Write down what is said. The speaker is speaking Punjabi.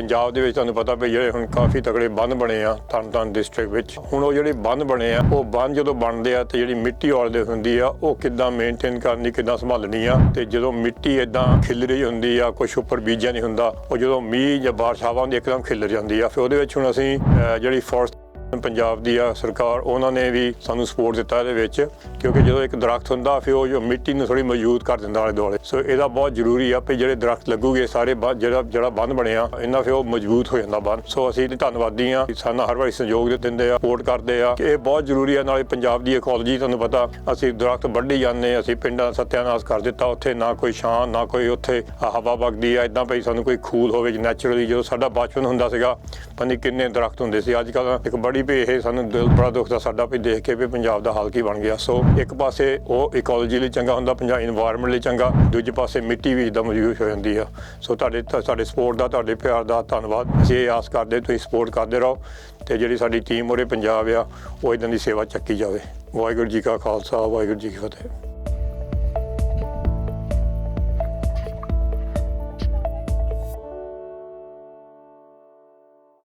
ਪੰਜਾਬ ਦੇ ਵਿੱਚ ਤੁਹਾਨੂੰ ਪਤਾ ਵੀ ਜਿਹੜੇ ਹੁਣ ਕਾਫੀ ਤਕੜੇ ਬੰਨ ਬਣੇ ਆ ਤਰਨਤਾਰਨ ਡਿਸਟ੍ਰਿਕਟ ਵਿੱਚ, ਹੁਣ ਉਹ ਜਿਹੜੇ ਬੰਨ ਬਣੇ ਆ, ਉਹ ਬੰਨ ਜਦੋਂ ਬਣਦੇ ਆ ਤੇ ਜਿਹੜੀ ਮਿੱਟੀ ਔਲਦੇ ਹੁੰਦੀ ਆ, ਉਹ ਕਿੱਦਾਂ ਮੇਨਟੇਨ ਕਰਨੀ, ਕਿੱਦਾਂ ਸੰਭਾਲਣੀ ਆ ਤੇ ਜਦੋਂ ਮਿੱਟੀ ਇਦਾਂ ਖਿਲ ਰਹੀ ਹੁੰਦੀ ਆ ਕੁਝ ਉੱਪਰ ਬੀਜਿਆ ਨਹੀਂ ਹੁੰਦਾ, ਉਹ ਜਦੋਂ ਮੀਂਹ ਜਾਂ ਬਾਰਿਸ਼ ਹਵਾ ਹੁੰਦੀ ਇੱਕਦਮ ਖਿਲਰ ਜਾਂਦੀ ਆ। ਫਿਰ ਉਹਦੇ ਵਿੱਚ ਹੁਣ ਅਸੀਂ ਜਿਹੜੀ ਫੋਰਸਟ ਪੰਜਾਬ ਦੀ ਆ ਸਰਕਾਰ, ਉਹਨਾਂ ਨੇ ਵੀ ਸਾਨੂੰ ਸਪੋਰਟ ਦਿੱਤਾ ਇਹਦੇ ਵਿੱਚ, ਕਿਉਂਕਿ ਜਦੋਂ ਇੱਕ ਦਰਖਤ ਹੁੰਦਾ, ਫਿਰ ਉਹ ਜੋ ਮਿੱਟੀ ਨੂੰ ਥੋੜੀ ਮਜ਼ਬੂਤ ਕਰ ਦਿੰਦਾ ਆਲੇ ਦੁਆਲੇ। ਸੋ ਇਹਦਾ ਬਹੁਤ ਜ਼ਰੂਰੀ ਆ ਵੀ ਜਿਹੜੇ ਦਰਖਤ ਲੱਗੂਗੇ, ਸਾਰੇ ਬੰਨ੍ਹ- ਜਿਹੜਾ ਜਿਹੜਾ ਬੰਦ ਬਣਿਆ ਇਹਨਾਂ ਫਿਰ ਉਹ ਮਜ਼ਬੂਤ ਹੋ ਜਾਂਦਾ ਬੰਦ ਸੋ ਅਸੀਂ ਇਹਦੇ ਧੰਨਵਾਦੀ ਆ ਸਾਨੂੰ ਹਰ ਵਾਰੀ ਸਹਿਯੋਗ ਦਿੰਦੇ ਆ ਸਪੋਰਟ ਕਰਦੇ ਆ। ਇਹ ਬਹੁਤ ਜ਼ਰੂਰੀ ਆ, ਨਾਲੇ ਪੰਜਾਬ ਦੀ ਇਕੋਲੋਜੀ ਤੁਹਾਨੂੰ ਪਤਾ, ਅਸੀਂ ਦਰਖਤ ਵੱਢੀ ਜਾਂਦੇ ਅਸੀਂ ਪਿੰਡਾਂ ਸਤਿਆਨਾਸ ਕਰ ਦਿੱਤਾ, ਉੱਥੇ ਨਾ ਕੋਈ ਛਾਂ, ਨਾ ਕੋਈ ਉੱਥੇ ਹਵਾ ਵਗਦੀ ਆ ਇਦਾਂ ਭਈ ਸਾਨੂੰ ਕੋਈ ਖੂਲ ਹੋਵੇ ਨੈਚੁਰਲੀ ਜਦੋਂ ਸਾਡਾ ਬਚਪਨ ਹੁੰਦਾ ਸੀਗਾ ਪੰਨੀ ਕਿੰਨੇ ਦਰਖਤ ਹੁੰਦੇ ਸੀ। ਅੱਜ ਕੱਲ੍ਹ ਇੱਕ ਬੜੀ ਸਾਡੀ ਵੀ ਇਹ ਸਾਨੂੰ ਦਿਲ, ਬੜਾ ਦੁਖਦਾ ਸਾਡਾ ਵੀ ਦੇਖ ਕੇ ਵੀ ਪੰਜਾਬ ਦਾ ਹਾਲ ਕੀ ਬਣ ਗਿਆ। ਸੋ ਇੱਕ ਪਾਸੇ ਉਹ ਇਕੋਲੋਜੀ ਲਈ ਚੰਗਾ ਹੁੰਦਾ, ਪੰਜਾਬ এনवायरमेंट ਲਈ ਚੰਗਾ, ਦੂਜੇ ਪਾਸੇ ਮਿੱਟੀ ਵੀ ਇਦਾਂ ਮਜ਼ਬੂਤ ਹੋ ਜਾਂਦੀ ਆ। ਸੋ ਤੁਹਾਡੇ ਸਾਡੇ ਸਪੋਰਟ ਦਾ, ਤੁਹਾਡੇ ਪਿਆਰ ਦਾ ਧੰਨਵਾਦ। ਅਸੀਂ ਇਹ ਆਸ ਕਰਦੇ, ਤੁਸੀਂ ਸਪੋਰਟ ਕਰਦੇ ਰਹੋ ਤੇ ਜਿਹੜੀ ਸਾਡੀ ਟੀਮ ਉਰੇ ਪੰਜਾਬ ਆ, ਉਹ ਇਦਾਂ ਦੀ ਸੇਵਾ ਚੱਕੀ ਜਾਵੇ। ਵਾਹਿਗੁਰੂ ਜੀ ਕਾ ਖਾਲਸਾ, ਵਾਹਿਗੁਰੂ ਜੀ ਕੀ ਫਤਿਹ।